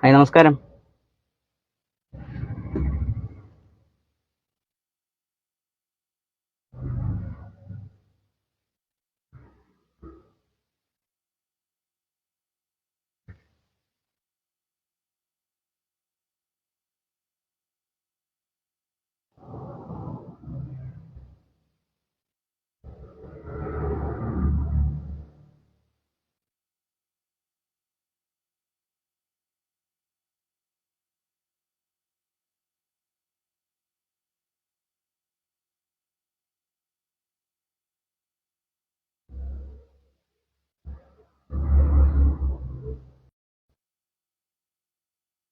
Hi നമസ്കാരം.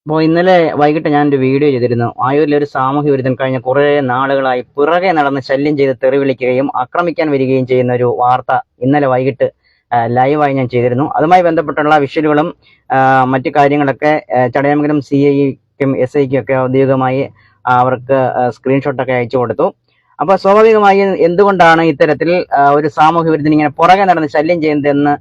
അപ്പോൾ ഇന്നലെ വൈകിട്ട് ഞാൻ ഒരു വീഡിയോ ചെയ്തിരുന്നു. ആയൂരിലെ ഒരു സാമൂഹ്യ വിരുദ്ധൻ കഴിഞ്ഞ കുറേ നാളുകളായി പിറകെ നടന്ന് ശല്യം ചെയ്ത് തെറി വിളിക്കുകയും ആക്രമിക്കാൻ വരികയും ചെയ്യുന്ന ഒരു വാർത്ത ഇന്നലെ വൈകിട്ട് ലൈവായി ഞാൻ ചെയ്തിരുന്നു. അതുമായി ബന്ധപ്പെട്ടുള്ള വിഷ്വലുകളും മറ്റു കാര്യങ്ങളൊക്കെ ചടയമംഗലം സി ഐക്കും എസ് ഐക്കും ഒക്കെ ഔദ്യോഗികമായി അവർക്ക് സ്ക്രീൻഷോട്ടൊക്കെ അയച്ചു കൊടുത്തു. അപ്പോൾ സ്വാഭാവികമായി എന്തുകൊണ്ടാണ് ഇത്തരത്തിൽ ഒരു സാമൂഹ്യ വിരുദ്ധൻ ഇങ്ങനെ പുറകെ നടന്ന് ശല്യം ചെയ്യുന്നതെന്ന്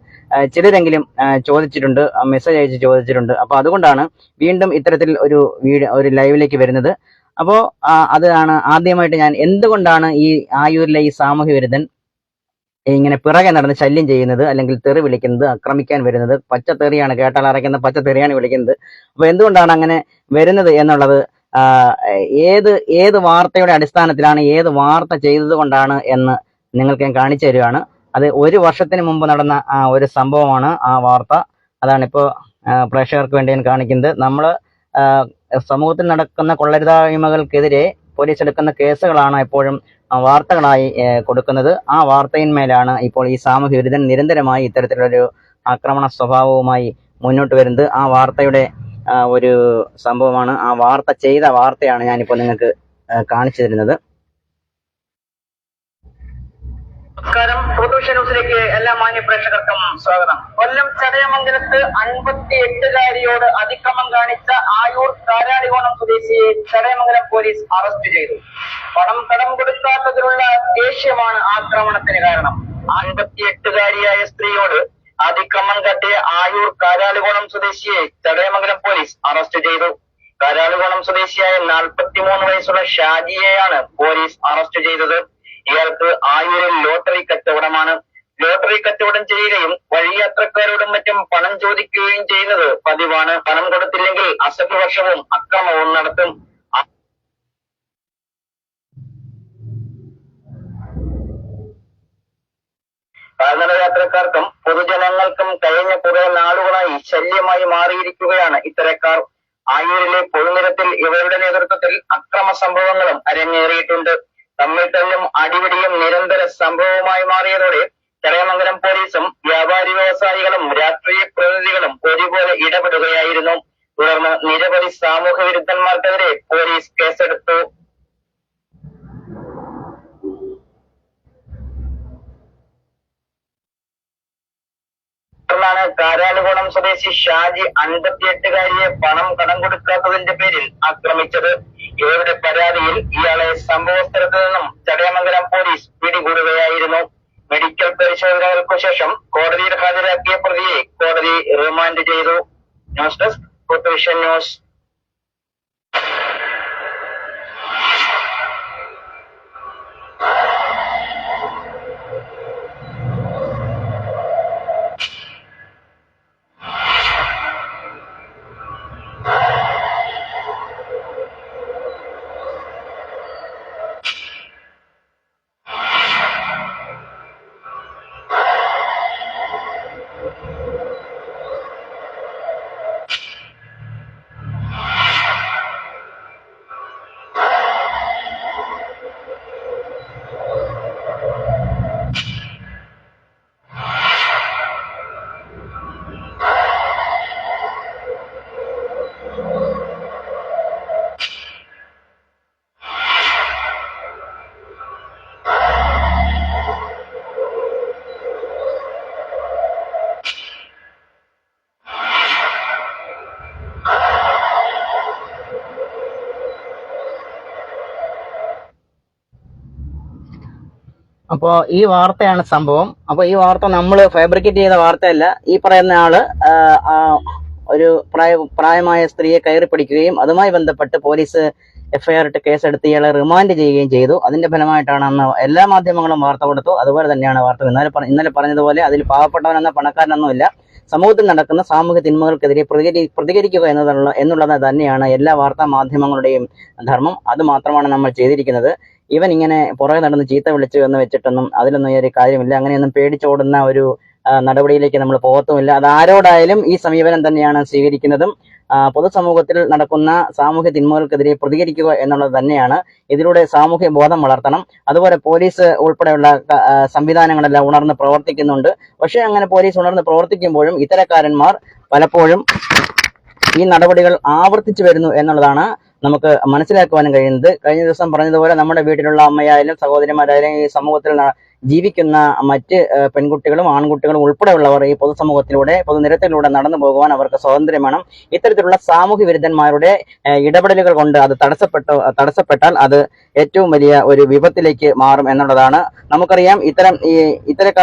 ചിലരെങ്കിലും ചോദിച്ചിട്ടുണ്ട് മെസ്സേജ് അയച്ച് ചോദിച്ചിട്ടുണ്ട്. അപ്പോൾ അതുകൊണ്ടാണ് വീണ്ടും ഇത്തരത്തിൽ ഒരു വീഡിയോ ഒരു ലൈവിലേക്ക് വരുന്നത്. അപ്പോൾ അതാണ് ആദ്യമായിട്ട് ഞാൻ എന്തുകൊണ്ടാണ് ഈ ആയൂരിലെ ഈ സാമൂഹ്യ വിരുദ്ധൻ ഇങ്ങനെ പിറകെ നടന്ന് ശല്യം ചെയ്യുന്നത് അല്ലെങ്കിൽ തെറി വിളിക്കുന്നത് ആക്രമിക്കാൻ വരുന്നത് പച്ച തെറിയാണ് കേട്ടാൽ അറയ്ക്കുന്ന പച്ച തെറിയാണ് വിളിക്കുന്നത്. അപ്പോൾ എന്തുകൊണ്ടാണ് അങ്ങനെ വരുന്നത് എന്നുള്ളത് ഏത് ഏത് വാർത്തയുടെ അടിസ്ഥാനത്തിലാണ് ഏത് വാർത്ത ചെയ്തത് കൊണ്ടാണ് എന്ന് നിങ്ങൾക്ക് ഞാൻ കാണിച്ചു തരികയാണ്. അത് ഒരു വർഷത്തിന് മുമ്പ് നടന്ന ഒരു സംഭവമാണ് ആ വാർത്ത. അതാണ് ഇപ്പോൾ പ്രേക്ഷകർക്ക് വേണ്ടി ഞാൻ കാണിക്കുന്നത്. നമ്മൾ സമൂഹത്തിൽ നടക്കുന്ന കൊള്ളരുതായ്മകൾക്കെതിരെ പോലീസ് എടുക്കുന്ന കേസുകളാണ് എപ്പോഴും വാർത്തകളായി കൊടുക്കുന്നത്. ആ വാർത്തയിന്മേലാണ് ഇപ്പോൾ ഈ സാമൂഹ്യ വിരുദ്ധൻ നിരന്തരമായി ഇത്തരത്തിലൊരു ആക്രമണ സ്വഭാവവുമായി മുന്നോട്ട് വരുന്നത്. ആ വാർത്തയുടെ ഒരു സംഭവമാണ്. ആ വാർത്ത ചെയ്ത വാർത്തയാണ് ഞാനിപ്പോൾ നിങ്ങൾക്ക് കാണിച്ചു തരുന്നത്. നമസ്കാരം. പുതുഷ ന്യൂസിലേക്ക് എല്ലാ മാന്യ പ്രേക്ഷകർക്കും സ്വാഗതം. കൊല്ലം ചടയമംഗലത്ത് അൻപത്തി എട്ടുകാരിയോട് അതിക്രമം കാണിച്ച ആയൂർ കാരാളികോണം സ്വദേശിയെ ചടയമംഗലം പോലീസ് അറസ്റ്റ് ചെയ്തു. പണം കടം കൊടുക്കാത്തതിലുള്ള ദേഷ്യമാണ് ആക്രമണത്തിന് കാരണം. അൻപത്തി എട്ടുകാരിയായ സ്ത്രീയോട് അതിക്രമം കട്ടിയ ആയൂർ കാരാളികോണം സ്വദേശിയെ ചടയമംഗലം പോലീസ് അറസ്റ്റ് ചെയ്തു. കാരാളികോണം സ്വദേശിയായ നാൽപ്പത്തിമൂന്ന് വയസ്സുള്ള ഷാജിയെയാണ് പോലീസ് അറസ്റ്റ് ചെയ്തത്. ഇയാൾക്ക് ആയിരം ലോട്ടറി കച്ചവടമാണ്. ലോട്ടറി കച്ചവടം ചെയ്യുകയും വഴിയാത്രക്കാരോടും മറ്റും പണം ചോദിക്കുകയും ചെയ്യുന്നത് പതിവാണ്. പണം കൊടുത്തില്ലെങ്കിൽ അസഭ്യ വർഷവും അക്രമവും നടത്തും. കാൽനട യാത്രക്കാർക്കും പൊതുജനങ്ങൾക്കും കഴിഞ്ഞ കുറെ നാളുകളായി ശല്യമായി മാറിയിരിക്കുകയാണ് ഇത്തരക്കാർ. ആയൂരിലെ പൊതുനിരത്തിൽ ഇവരുടെ നേതൃത്വത്തിൽ അക്രമ സംഭവങ്ങളും അരങ്ങേറിയിട്ടുണ്ട്. തമ്മിൽ തല്ലും അടിപിടിയും നിരന്തര സംഭവമായി മാറിയതോടെ ചടയമംഗലം പോലീസും വ്യാപാരി വ്യവസായികളും രാഷ്ട്രീയ പ്രതിനിധികളും ഒരുപോലെ ഇടപെടുകയായിരുന്നു. തുടർന്ന് നിരവധി സാമൂഹ്യ വിരുദ്ധന്മാർക്കെതിരെ പോലീസ് കേസെടുത്തു. തുടർന്നാണ് കാരാലുകോണം സ്വദേശി ഷാജി അൻപത്തിയെട്ടുകാരിയെ പണം കടം കൊടുക്കാത്തതിന്റെ പേരിൽ ആക്രമിച്ചത്. ഇവരുടെ പരാതിയിൽ ഇയാളെ സംഭവ സ്ഥലത്ത് നിന്നും ചടയമംഗലം പോലീസ് പിടികൂടുകയായിരുന്നു മെഡിക്കൽ പരിശോധനകൾക്കു ശേഷം കോടതിയിൽ ഹാജരാക്കിയ പ്രതിയെ കോടതി റിമാൻഡ് ചെയ്തു. News desk news. അപ്പോൾ ഈ വാർത്തയാണ് സംഭവം. അപ്പോൾ ഈ വാർത്ത നമ്മൾ ഫാബ്രിക്കേറ്റ് ചെയ്ത വാർത്തയല്ല. ഈ പറയുന്ന ആൾ ഒരു പ്രായ പ്രായമായ സ്ത്രീയെ കയറി പിടിക്കുകയും അതുമായി ബന്ധപ്പെട്ട് പോലീസ് എഫ്ഐആർ ഇട്ട് കേസെടുത്ത് ഇയാളെ റിമാൻഡ് ചെയ്യുകയും ചെയ്തു. അതിന്റെ ഫലമായിട്ടാണ് അന്ന് എല്ലാ മാധ്യമങ്ങളും വാർത്ത കൊടുത്തു. അതുപോലെ തന്നെയാണ് വാർത്ത ഇന്നലെ ഇന്നലെ പറഞ്ഞതുപോലെ അതിൽ പാവപ്പെട്ടവനെന്ന പണക്കാരനൊന്നുമില്ല സമൂഹത്തിൽ നടക്കുന്ന സാമൂഹ്യ തിന്മകൾക്കെതിരെ പ്രതികരി പ്രതികരിക്കുക എന്നതുള്ള എന്നുള്ളത് തന്നെയാണ് എല്ലാ വാർത്താ മാധ്യമങ്ങളുടെയും ധർമ്മം. അത് മാത്രമാണ് നമ്മൾ ചെയ്തിരിക്കുന്നത്. ഇവൻ ഇങ്ങനെ പുറകെ നടന്ന് ചീത്ത വിളിച്ചു എന്ന് വെച്ചിട്ടൊന്നും അതിലൊന്നും ഒരു കാര്യമില്ല. അങ്ങനെയൊന്നും പേടിച്ചോടുന്ന ഒരു നടപടിയിലേക്ക് നമ്മൾ പോകത്തുമില്ല. അത് ആരോടായാലും ഈ സമീപനം തന്നെയാണ് സ്വീകരിക്കുന്നതും. പൊതുസമൂഹത്തിൽ നടക്കുന്ന സാമൂഹ്യ തിന്മകൾക്കെതിരെ പ്രതികരിക്കുക എന്നുള്ളത് തന്നെയാണ്. ഇതിലൂടെ സാമൂഹ്യ ബോധം വളർത്തണം. അതുപോലെ പോലീസ് ഉൾപ്പെടെയുള്ള സംവിധാനങ്ങളെല്ലാം ഉണർന്ന് പ്രവർത്തിക്കുന്നുണ്ട്. പക്ഷേ അങ്ങനെ പോലീസ് ഉണർന്ന് പ്രവർത്തിക്കുമ്പോഴും ഇത്തരക്കാരന്മാർ പലപ്പോഴും ഈ നടപടികൾ ആവർത്തിച്ചു വരുന്നു എന്നുള്ളതാണ് നമുക്ക് മനസ്സിലാക്കുവാനും കഴിയുന്നത്. കഴിഞ്ഞ ദിവസം പറഞ്ഞതുപോലെ നമ്മുടെ വീട്ടിലുള്ള അമ്മയായാലും സഹോദരിമാരായാലും ഈ സമൂഹത്തിൽ ജീവിക്കുന്ന മറ്റ് പെൺകുട്ടികളും ആൺകുട്ടികളും ഉൾപ്പെടെയുള്ളവർ ഈ പൊതുസമൂഹത്തിലൂടെ പൊതുനിരത്തിലൂടെ നടന്നു പോകുവാൻ അവർക്ക് സ്വാതന്ത്ര്യം വേണം. ഇത്തരത്തിലുള്ള സാമൂഹ്യ വിരുദ്ധന്മാരുടെ ഇടപെടലുകൾ കൊണ്ട് അത് തടസ്സപ്പെട്ടോ തടസ്സപ്പെട്ടാൽ അത് ഏറ്റവും വലിയ ഒരു വിപത്തിലേക്ക് മാറും എന്നുള്ളതാണ്. നമുക്കറിയാം ഇത്തരം ഈ ഇത്തരം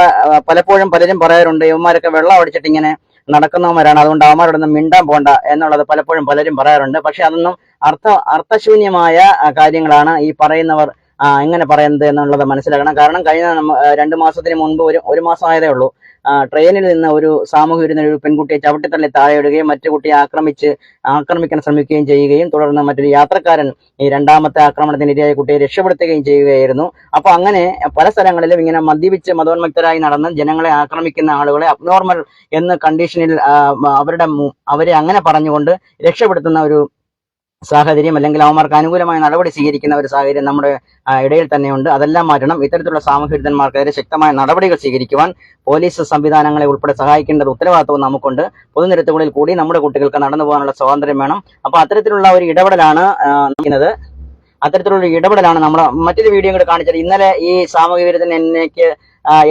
പലപ്പോഴും പലരും പറയാറുണ്ട് ഇവന്മാരൊക്കെ വെള്ളം അടിച്ചിട്ട് ഇങ്ങനെ നടക്കുന്നവന്മാരാണ്. അതുകൊണ്ട് അവന്മാരോടൊന്നും മിണ്ടാൻ പോണ്ട എന്നുള്ളത് പലപ്പോഴും പലരും പറയാറുണ്ട്. പക്ഷെ അതൊന്നും അർത്ഥ അർത്ഥശൂന്യമായ കാര്യങ്ങളാണ് ഈ പറയുന്നവർ എങ്ങനെ പറയുന്നത് എന്നുള്ളത് മനസ്സിലാക്കണം. കാരണം കഴിഞ്ഞ രണ്ടു മാസത്തിന് മുൻപ് ഒരു ഒരു മാസം ആയതേ ഉള്ളൂ. ട്രെയിനിൽ നിന്ന് ഒരു സാമൂഹ്യ വിരുദ്ധ ഒരു പെൺകുട്ടിയെ ചവിട്ടിത്തള്ളി താഴെയിടുകയും മറ്റു കുട്ടിയെ ആക്രമിച്ച് ആക്രമിക്കാൻ ശ്രമിക്കുകയും ചെയ്യുകയും തുടർന്ന് മറ്റൊരു യാത്രക്കാരൻ ഈ രണ്ടാമത്തെ ആക്രമണത്തിനിരയായ കുട്ടിയെ രക്ഷപ്പെടുത്തുകയും ചെയ്യുകയായിരുന്നു. അപ്പോൾ അങ്ങനെ പല സ്ഥലങ്ങളിലും ഇങ്ങനെ മദ്യപിച്ച് മതോന്മുക്തരായി നടന്ന് ജനങ്ങളെ ആക്രമിക്കുന്ന ആളുകളെ അബ്നോർമൽ എന്ന കണ്ടീഷനിൽ അവരുടെ അവരെ അങ്ങനെ പറഞ്ഞുകൊണ്ട് രക്ഷപ്പെടുത്തുന്ന ഒരു സാഹചര്യം അല്ലെങ്കിൽ അവന്മാർക്ക് അനുകൂലമായ നടപടി സ്വീകരിക്കുന്ന ഒരു സാഹചര്യം നമ്മുടെ ഇടയിൽ തന്നെയുണ്ട്. അതെല്ലാം മാറ്റണം. ഇത്തരത്തിലുള്ള സാമൂഹ്യ വിരുദ്ധന്മാർക്കെതിരെ ശക്തമായ നടപടികൾ സ്വീകരിക്കുവാൻ പോലീസ് സംവിധാനങ്ങളെ ഉൾപ്പെടെ സഹായിക്കേണ്ടത് ഉത്തരവാദിത്വം നമുക്കുണ്ട്. പൊതുനിരത്തുകളിൽ കൂടി നമ്മുടെ കുട്ടികൾക്ക് നടന്നു പോകാനുള്ള സ്വാതന്ത്ര്യം വേണം. അപ്പൊ അത്തരത്തിലുള്ള ഒരു ഇടപെടലാണ് നിൽക്കുന്നത് അത്തരത്തിലുള്ള ഇടപെടലാണ് നമ്മുടെ മറ്റൊരു വീഡിയോ കൂടെ കാണിച്ചത്. ഇന്നലെ ഈ സാമൂഹ്യ വിരുദ്ധന് എന്നേക്ക്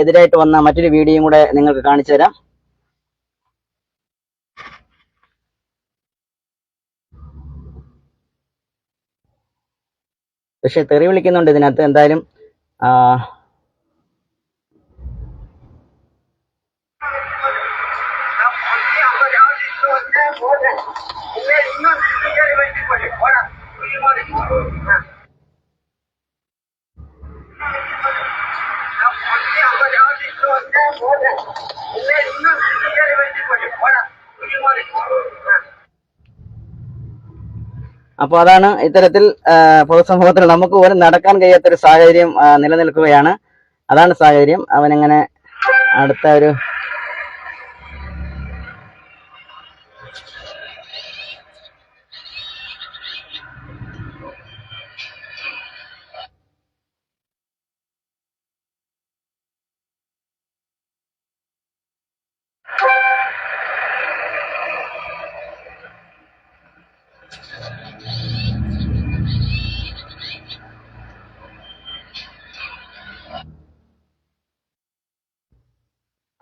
എതിരായിട്ട് വന്ന മറ്റൊരു വീഡിയോയും കൂടെ നിങ്ങൾക്ക് കാണിച്ചു തരാം. പക്ഷെ തെറി വിളിക്കുന്നുണ്ട് ഇതിനകത്ത് എന്തായാലും ആ, അപ്പൊ അതാണ് ഇത്തരത്തിൽ പൊതുസമൂഹത്തിൽ നമുക്ക് പോലും നടക്കാൻ കഴിയാത്ത ഒരു സാഹചര്യം നിലനിൽക്കുകയാണ്. അതാണ് സാഹചര്യം. അവനങ്ങനെ അടുത്ത ഒരു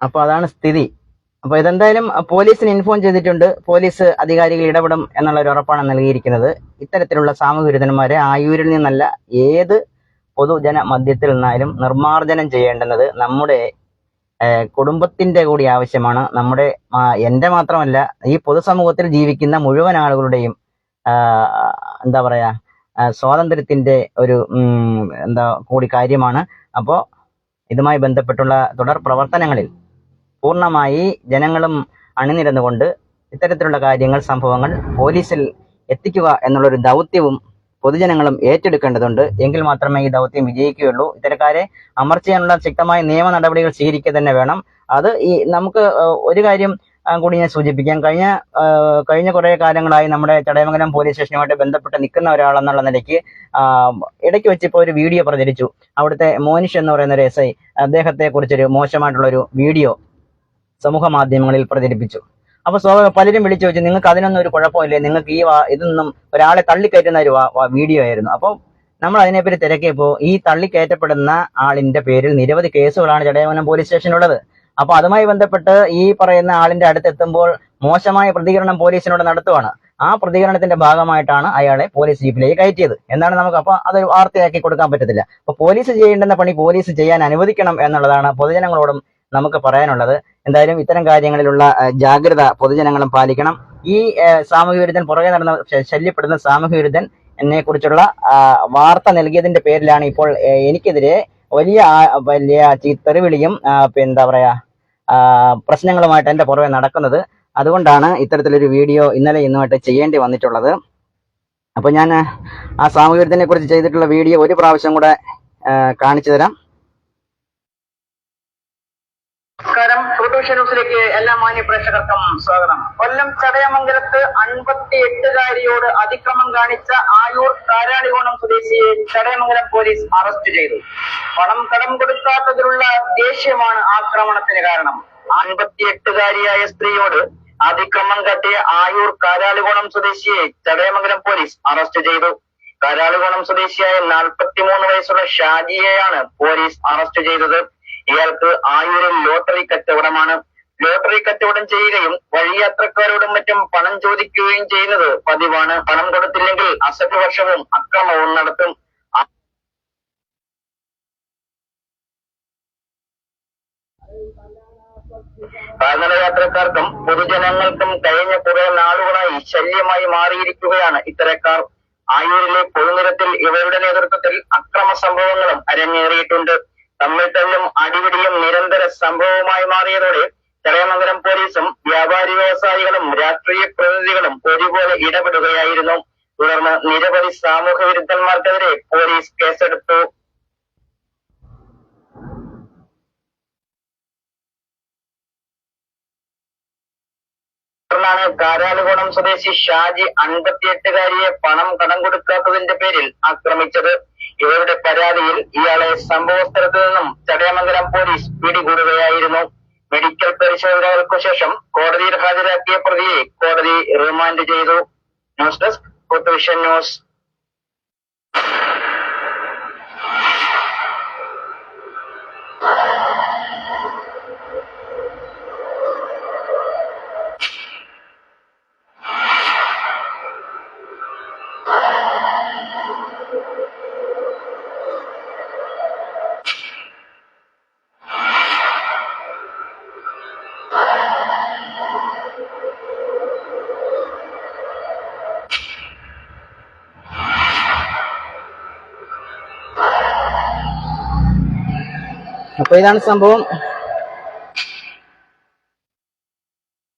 അപ്പൊ അതാണ് സ്ഥിതി. അപ്പൊ ഇതെന്തായാലും പോലീസിന് ഇൻഫോം ചെയ്തിട്ടുണ്ട്. പോലീസ് അധികാരികൾ ഇടപെടും എന്നുള്ള ഒരു ഉറപ്പാണ് നൽകിയിരിക്കുന്നത്. ഇത്തരത്തിലുള്ള സാമൂഹ്യ വിരുദ്ധന്മാരെ ആയൂരിൽ നിന്നല്ല ഏത് പൊതുജന മധ്യത്തിൽ നിന്നായാലും നിർമ്മാർജനം ചെയ്യേണ്ടുന്നത് നമ്മുടെ കുടുംബത്തിന്റെ കൂടി ആവശ്യമാണ്. നമ്മുടെ എന്റെ മാത്രമല്ല ഈ പൊതുസമൂഹത്തിൽ ജീവിക്കുന്ന മുഴുവൻ ആളുകളുടെയും എന്താ പറയാ സ്വാതന്ത്ര്യത്തിന്റെ ഒരു എന്താ കൂടി കാര്യമാണ്. അപ്പോൾ ഇതുമായി ബന്ധപ്പെട്ടുള്ള തുടർ പ്രവർത്തനങ്ങളിൽ പൂർണമായി ജനങ്ങളും അണിനിരന്നുകൊണ്ട് ഇത്തരത്തിലുള്ള കാര്യങ്ങൾ സംഭവങ്ങൾ പോലീസിൽ എത്തിക്കുക എന്നുള്ളൊരു ദൗത്യവും പൊതുജനങ്ങളും ഏറ്റെടുക്കേണ്ടതുണ്ട്. എങ്കിൽ മാത്രമേ ഈ ദൗത്യം വിജയിക്കുകയുള്ളൂ. ഇത്തരക്കാരെ അമർച്ചയാനുള്ള ശക്തമായ നിയമ നടപടികൾ സ്വീകരിക്കുക തന്നെ വേണം. അത് ഈ നമുക്ക് ഒരു കാര്യം കൂടി ഞാൻ സൂചിപ്പിക്കാം. കഴിഞ്ഞ കഴിഞ്ഞ കുറേ കാലങ്ങളായി നമ്മുടെ ചടയമംഗലം പോലീസ് സ്റ്റേഷനുമായിട്ട് ബന്ധപ്പെട്ട് നിൽക്കുന്ന ഒരാളെന്നുള്ള നിലയ്ക്ക് ഇടയ്ക്ക് വെച്ച് ഇപ്പോൾ ഒരു വീഡിയോ പ്രചരിച്ചു. അവിടുത്തെ മോനിഷ് എന്ന് പറയുന്ന ഒരു എസ് ഐ അദ്ദേഹത്തെ കുറിച്ചൊരു മോശമായിട്ടുള്ളൊരു വീഡിയോ സമൂഹ മാധ്യമങ്ങളിൽ പ്രചരിപ്പിച്ചു. അപ്പൊ സ്വാഭാവിക പലരും വിളിച്ചു ചോദിച്ചു നിങ്ങൾക്ക് അതിനൊന്നും ഒരു കുഴപ്പമില്ലേ? നിങ്ങൾക്ക് ഈ ഇതൊന്നും ഒരാളെ തള്ളിക്കയറ്റുന്ന ഒരു വീഡിയോ ആയിരുന്നു. അപ്പോൾ നമ്മൾ അതിനെപ്പറ്റി തിരക്കിയപ്പോൾ ഈ തള്ളിക്കയറ്റപ്പെടുന്ന ആളിന്റെ പേരിൽ നിരവധി കേസുകളാണ് ചടയമനം പോലീസ് സ്റ്റേഷനിലുള്ളത്. അപ്പൊ അതുമായി ബന്ധപ്പെട്ട് ഈ പറയുന്ന ആളിന്റെ അടുത്ത് എത്തുമ്പോൾ മോശമായ പ്രതികരണം പോലീസിനോട് നടത്തുവാണ്. ആ പ്രതികരണത്തിന്റെ ഭാഗമായിട്ടാണ് അയാളെ പോലീസ് ജീപ്പിലേക്ക് കയറ്റിയത്. എന്നാണ് നമുക്ക് അപ്പൊ അതൊരു വാർത്തയാക്കി കൊടുക്കാൻ പറ്റത്തില്ല. അപ്പൊ പോലീസ് ചെയ്യേണ്ടുന്ന പണി പോലീസ് ചെയ്യാൻ അനുവദിക്കണം എന്നുള്ളതാണ് പൊതുജനങ്ങളോടും നമുക്ക് പറയാനുള്ളത്. എന്തായാലും ഇത്തരം കാര്യങ്ങളിലുള്ള ജാഗ്രത പൊതുജനങ്ങളും പാലിക്കണം. ഈ സാമൂഹ്യ വിരുദ്ധൻ പുറകെ നടന്ന ശല്യപ്പെടുന്ന സാമൂഹ്യ വിരുദ്ധൻ എന്നെ കുറിച്ചുള്ള വാർത്ത നൽകിയതിന്റെ പേരിലാണ് ഇപ്പോൾ എനിക്കെതിരെ വലിയ വലിയ തെറിവിളിയും എന്താ പറയാ പ്രശ്നങ്ങളുമായിട്ട് എന്റെ പുറകെ നടക്കുന്നത്. അതുകൊണ്ടാണ് ഇത്തരത്തിലൊരു വീഡിയോ ഇന്നലെ ഇന്നുമായിട്ട് ചെയ്യേണ്ടി വന്നിട്ടുള്ളത്. അപ്പൊ ഞാൻ ആ സാമൂഹ്യ കുറിച്ച് ചെയ്തിട്ടുള്ള വീഡിയോ ഒരു പ്രാവശ്യം കൂടെ കാണിച്ചു തരാം. നമസ്കാരം ന്യൂസിലേക്ക് എല്ലാ മാന്യ പ്രേക്ഷകർക്കും സ്വാഗതം. കൊല്ലം ചടയമംഗലത്ത് അൻപത്തി എട്ടുകാരിയോട് അതിക്രമം കാണിച്ച ആയൂർ കാരാളികോണം സ്വദേശിയെ ചടയമംഗലം പോലീസ് അറസ്റ്റ് ചെയ്തു. പണം കടം കൊടുക്കാത്തതിലുള്ള ദേഷ്യമാണ് ആക്രമണത്തിന് കാരണം. അൻപത്തി എട്ടുകാരിയായ സ്ത്രീയോട് അതിക്രമം കാട്ടിയ ആയൂർ കാരാളികോണം സ്വദേശിയെ ചടയമംഗലം പോലീസ് അറസ്റ്റ് ചെയ്തു. കാരാളികോണം സ്വദേശിയായ നാൽപ്പത്തിമൂന്ന് വയസ്സുള്ള ഷാജിയെയാണ് പോലീസ് അറസ്റ്റ് ചെയ്തത്. ഇയാൾക്ക് ആയിരം ലോട്ടറി കച്ചവടമാണ്. ലോട്ടറി കച്ചവടം ചെയ്യുകയും വഴിയാത്രക്കാരോടും മറ്റും പണം ചോദിക്കുകയും ചെയ്യുന്നത് പതിവാണ്. പണം കൊടുത്തില്ലെങ്കിൽ അസഭ്യവർഷവും അക്രമവും നടത്തും. കാൽനട യാത്രക്കാർക്കും പൊതുജനങ്ങൾക്കും കഴിഞ്ഞ കുറെ നാളുകളായി ശല്യമായി മാറിയിരിക്കുകയാണ് ഇത്തരക്കാർ. ആയൂരിലെ പൊതുനിരത്തിൽ ഇവരുടെ നേതൃത്വത്തിൽ അക്രമ സംഭവങ്ങളും അരങ്ങേറിയിട്ടുണ്ട്. തമ്മിൽ തല്ലും അടിപിടിയും നിരന്തര സംഭവമായി മാറിയതോടെ ചടയമംഗലം പോലീസും വ്യാപാരി വ്യവസായികളും രാഷ്ട്രീയ പ്രതിനിധികളും ഒരുപോലെ ഇടപെടുകയായിരുന്നു. തുടർന്ന് നിരവധി സാമൂഹ്യ വിരുദ്ധന്മാർക്കെതിരെ പോലീസ് കേസെടുത്തു. തുടർന്നാണ് കാരാലുകോണം സ്വദേശി ഷാജി അൻപത്തിയെട്ടുകാരിയെ പണം കടം കൊടുക്കാത്തതിന്റെ പേരിൽ ആക്രമിച്ചത്. ഇവരുടെ പരാതിയിൽ ഇയാളെ സംഭവ സ്ഥലത്ത് നിന്നും ചടയമംഗലം പോലീസ് പിടികൂടുകയായിരുന്നു. മെഡിക്കൽ പരിശോധനകൾക്കു ശേഷം കോടതിയിൽ ഹാജരാക്കിയ പ്രതിയെ കോടതി റിമാൻഡ് ചെയ്തു. News desk news. അപ്പൊ ഇതാണ് സംഭവം.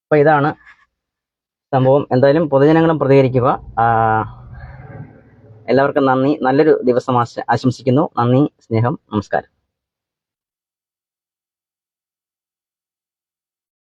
അപ്പൊ ഇതാണ് സംഭവം. എന്തായാലും പൊതുജനങ്ങളും പ്രതികരിക്കുക. എല്ലാവർക്കും നന്ദി. നല്ലൊരു ദിവസം ആശംസിക്കുന്നു. നന്ദി സ്നേഹം നമസ്കാരം.